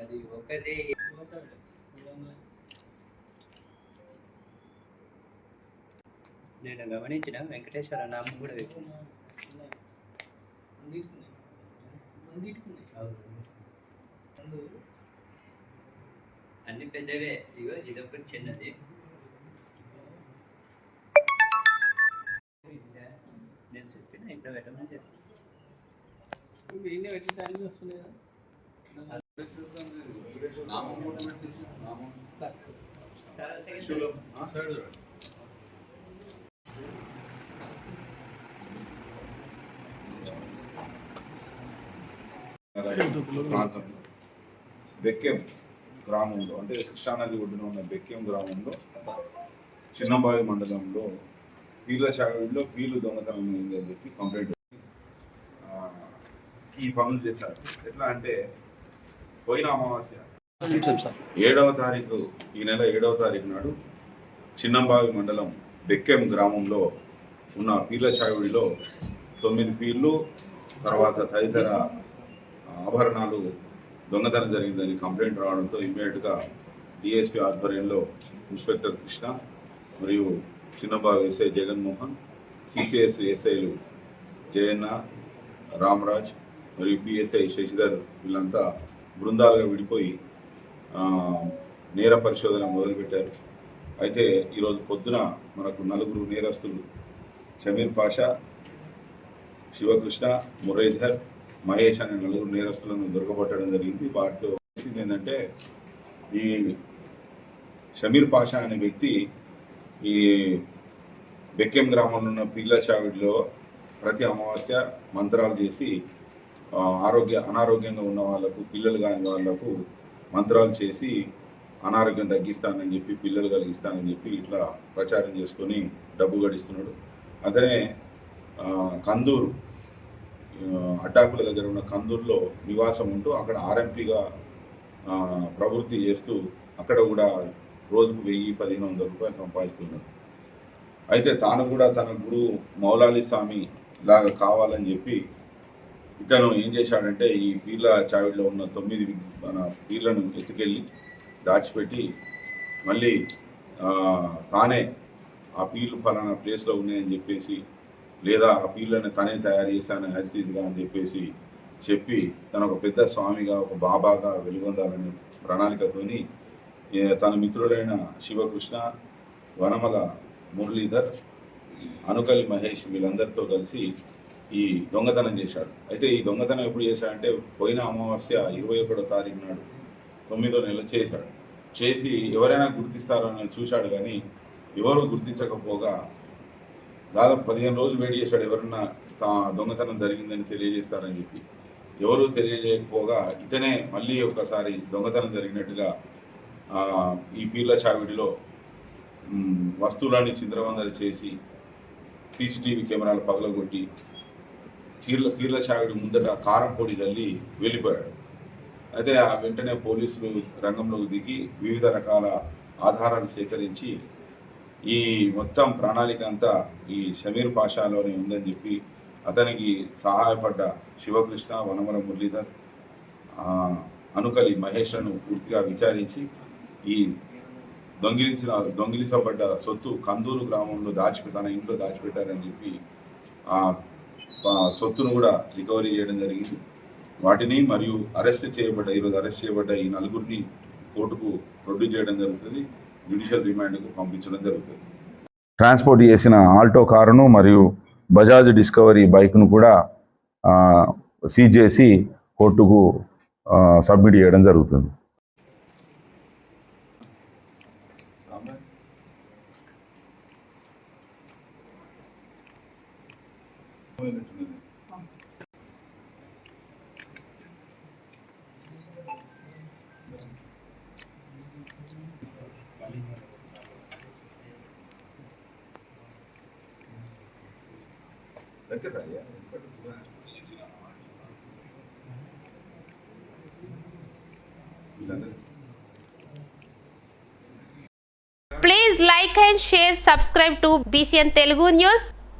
అది ఒకటి నేను గమనించిన వెంకటేశ్వర నామం కూడా పెట్టిన అన్ని పెద్దవే ఇగో ఇదొకటి చిన్నది. నేను చెప్పిన ఇంట్లో పెట్టమని చెప్పి. ప్రాంతం. బెక్కెం గ్రామంలో అంటే కృష్ణానది ఒడ్డున ఉన్న బెక్కెం గ్రామంలో చిన్నబావి మండలంలో పీర్ల చావిడిలో పీర్లు దొంగతనం అయింది అని చెప్పి కంప్లైంట్ ఈ పనులు చేశారు. ఎట్లా అంటే పోయిన అమావాస్య. ఏడవ తారీఖు ఈ నెల ఏడవ తారీఖు నాడు చిన్నంబావి మండలం బెక్కెం గ్రామంలో ఉన్న పీర్ల చావిడిలో తొమ్మిది పీర్లు తర్వాత తదితర ఆభరణాలు దొంగతనం జరిగిందని కంప్లైంట్ రావడంతో ఇమ్మీడియట్గా డిఎస్పి ఆధ్వర్యంలో ఇన్స్పెక్టర్ కృష్ణ మరియు చిన్నబాబు ఎస్ఐ జగన్మోహన్ సిసిఎస్ ఎస్ఐలు జయన్న రామరాజ్ మరియు పిఎస్ఐ శశిధర్ వీళ్ళంతా బృందాలుగా విడిపోయి నేర పరిశోధన మొదలుపెట్టారు. అయితే ఈరోజు పొద్దున మనకు నలుగురు నేరస్తులు షమీర్ పాషా శివకృష్ణ మురళీధర్ మహేష్ అనే నలుగురు నేరస్తులను దొరకబట్టడం జరిగింది. వాటితో తెలిసింది ఏంటంటే ఈ షమీర్ పాషా అనే వ్యక్తి ఈ బెక్కెం గ్రామంలో ఉన్న పిల్ల చావిడిలో ప్రతి అమావాస్య మంత్రాలు చేసి ఆరోగ్య అనారోగ్యంగా ఉన్న వాళ్ళకు పిల్లలు కాని వాళ్ళకు మంత్రాలు చేసి అనారోగ్యం తగ్గిస్తానని చెప్పి పిల్లలు కలిగిస్తానని చెప్పి ఇట్లా ప్రచారం చేసుకొని డబ్బు గడిస్తున్నాడు. అతనే కందూరు అడ్డాకుల దగ్గర ఉన్న కందూరులో నివాసం ఉంటూ అక్కడ ఆర్ఎంపీగా ప్రవృత్తి చేస్తూ అక్కడ కూడా రోజుకు వెయ్యి పదిహేను వందల రూపాయలు సంపాదిస్తున్నాడు. అయితే తాను కూడా తన గురువు మౌలాలి స్వామి లాగా కావాలని చెప్పి ఇతను ఏం చేశాడంటే ఈ పీర్ల చావిడిలో ఉన్న తొమ్మిది మన పీర్లను ఎత్తుకెళ్ళి దాచిపెట్టి మళ్ళీ తానే ఆ పీర్లు ఫలానా ప్లేస్లో ఉన్నాయని చెప్పేసి లేదా ఆ పీర్లను తనే తయారు చేశాను యాజిటీజ్గా అని చెప్పేసి చెప్పి తన ఒక పెద్ద స్వామిగా ఒక బాబాగా వెలుగొందాలనే ప్రణాళికతోని తన మిత్రుడైన శివకృష్ణ వనమల మురళీధర్ అనుకలి మహేష్ వీళ్ళందరితో కలిసి ఈ దొంగతనం చేశాడు. అయితే ఈ దొంగతనం ఎప్పుడు చేశాడంటే పోయిన అమావాస్య ఇరవై ఒకటో తారీఖు నాడు తొమ్మిదో నెల చేశాడు. చేసి ఎవరైనా గుర్తిస్తారని చూశాడు కానీ ఎవరు గుర్తించకపోగా దాదాపు పదిహేను రోజులు వెయిట్ చేశాడు ఎవరన్నా తా దొంగతనం జరిగిందని తెలియజేస్తారని చెప్పి. ఎవరు తెలియజేయకపోగా ఇతనే మళ్ళీ ఒకసారి దొంగతనం జరిగినట్టుగా ఈ పీర్ల చావిడిలో వస్తువులని వస్తువులన్నీ చేసి సీసీటీవీ కెమెరాలు పగలగొట్టి పీర్ల పీర్ల చావిడి ముందట కారం తల్లి వెళ్ళిపోయాడు. అయితే ఆ వెంటనే పోలీసులు రంగంలోకి దిగి వివిధ రకాల ఆధారాలు సేకరించి ఈ మొత్తం ప్రణాళిక అంతా ఈ షమీర్ పాషాలోనే ఉందని చెప్పి అతనికి సహాయపడ్డ శివకృష్ణ వనమల మురళీధర్ అనుకలి మహేష్లను పూర్తిగా విచారించి ఈ దొంగిలించిన దొంగిలించబడ్డ సొత్తు కందూరు గ్రామంలో దాచిపె తన ఇంట్లో దాచిపెట్టారని చెప్పి సొత్తును కూడా రికవరీ చేయడం జరిగింది. వాటిని మరియు అరెస్ట్ చేయబడ్డ ఈరోజు అరెస్ట్ చేయబడ్డ ఈ నలుగురిని కోర్టుకు ప్రొడ్యూస్ చేయడం జరుగుతుంది. జ్యుడిషియల్ రిమాండ్కు పంపించడం జరుగుతుంది. ట్రాన్స్పోర్ట్ చేసిన ఆల్టో కారును మరియు బజాజ్ డిస్కవరీ బైక్ను కూడా సీజ్ చేసి కోర్టుకు సబ్మిట్ చేయడం జరుగుతుంది. Please like and share, subscribe to BCN Telugu News.